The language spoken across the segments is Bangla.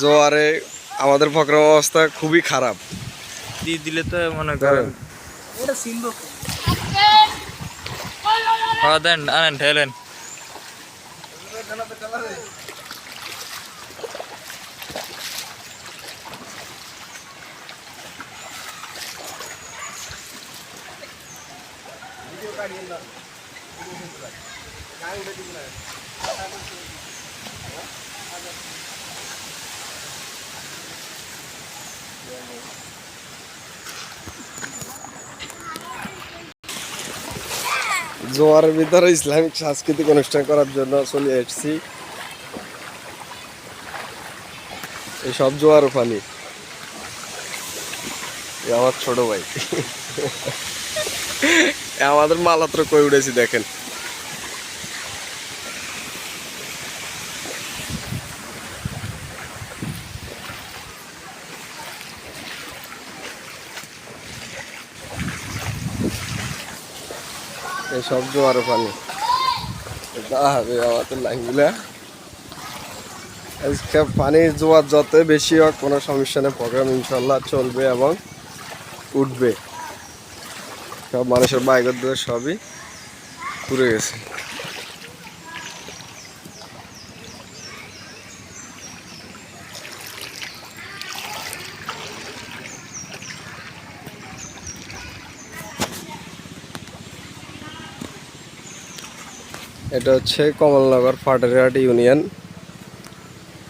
জোয়ারে আমাদের প্রোগ্রাম অবস্থা খুবই খারাপ। দিলে তো মনে করেন? হ্যাঁ দেন আনেন জোয়ারের ভিতরে ইসলামিক সাংস্কৃতিক অনুষ্ঠান করার জন্য চলে এসেছি। এই সব জোয়ার পানি আমার ছোট ভাই। আমাদের মালাত্র কই উঠেছি দেখেন। সব জোয়ার পানি। হবে আমাদের লাইনগুলা। আজকে পানির জোয়ার যত বেশি হোক, কোনো সমস্যা নেই। প্রোগ্রাম ইনশাল্লাহ চলবে এবং উঠবে। সব মানুষের বাইকের দিয়ে সবই পুড়ে গেছে। এটা হচ্ছে কমলনগর ফাটারিহাট ইউনিয়ন।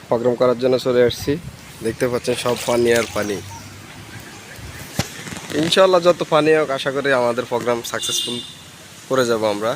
প্রোগ্রাম করার জন্য চলে আসছি। দেখতে পাচ্ছেন সব পানি আর পানি। ইনশাল্লাহ যত পানি হোক, আশা করি আমাদের প্রোগ্রাম সাকসেসফুল করে যাব আমরা।